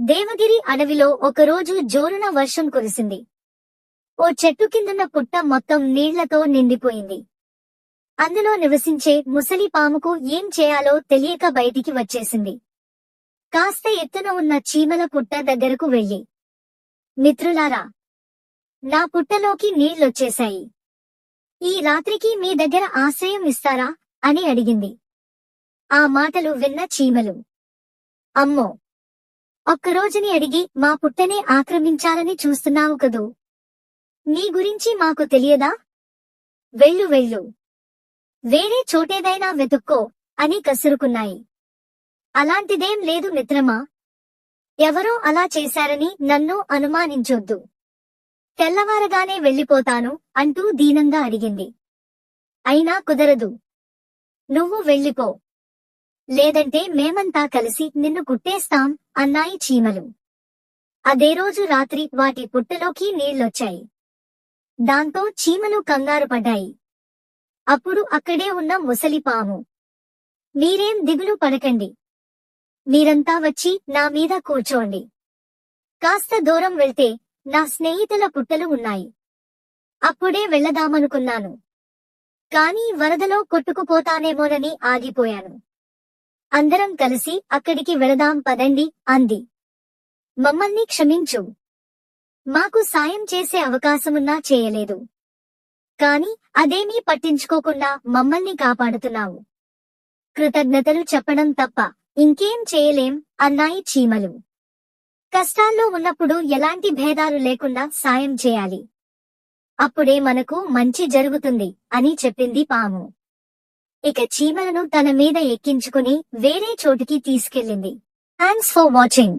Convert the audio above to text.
దేవగిరి అడవిలో ఒకరోజు జోరున వర్షం కురిసింది. ఓ చెట్టు కిందన్న పుట్ట మొత్తం నీళ్ళతో నిండిపోయింది. అందులో నివసించే ముసలి పాముకు ఏం చేయాలో తెలియక బయటికి వచ్చేసింది. కాస్త ఎత్తున ఉన్న చీమల పుట్ట దగ్గరకు వెళ్ళి మిత్రులారా నా పుట్టలోకి నీళ్ళొచ్చేశాయి ఈ రాత్రికి మీ దగ్గర ఆశ్రయం ఇస్తారా? అని అడిగింది. ఆ మాటలు విన్న చీమలు అమ్మో ఒక్కరోజుని అడిగి మా పుట్టనే ఆక్రమించాలని చూస్తున్నావు కదూ? నీ గురించి మాకు తెలియదా? వెళ్ళు వెళ్ళు. వేరే చోటేదైనా వెతుక్కో అని కసురుకున్నాయి. అలాంటిదేం లేదు మిత్రమా. ఎవరో అలా చేశారని నన్ను అనుమానించొద్దు. తెల్లవారగానే వెళ్ళిపోతాను అంటూ దీనంగా అడిగింది. అయినా కుదరదు. నువ్వు వెళ్ళిపో. లేదంటే మేమంతా కలిసి నిన్ను కుట్టేస్తాం అన్నాయి చీమలు. అదే రోజు రాత్రి వాటి పుట్టలోకి నీళ్ళొచ్చాయి దాంతో చీమలు కంగారు పడ్డాయి. అప్పుడు అక్కడే ఉన్న ముసలి పాము. మీరేం దిగులు పడకండి. మీరంతా వచ్చి నా మీద కూర్చోండి. కాస్త దూరం వెళ్తే నా స్నేహితుల పుట్టలు ఉన్నాయి. అప్పుడే వెళ్ళదామనుకున్నాను. కానీ వరదలో కొట్టుకుపోతానేమోనని ఆగిపోయాను. అందరం కలిసి అక్కడికి వెళదాం పదండి అంది. మమ్మల్ని క్షమించు. మాకు సాయం చేసే అవకాశమున్నా చేయలేదు. కాని అదేమీ పట్టించుకోకుండా మమ్మల్ని కాపాడుతున్నావు. కృతజ్ఞతలు చెప్పడం తప్ప ఇంకేం చేయలేం అన్నాయి చీమలు. కష్టాల్లో ఉన్నప్పుడు ఎలాంటి భేదాలు లేకుండా సాయం చేయాలి. అప్పుడే మనకు మంచి జరుగుతుంది అని చెప్పింది పాము. ఇక చీమలను తన మీద ఎక్కించుకుని వేరే చోటికి తీసుకెళ్ళింది. Thanks for watching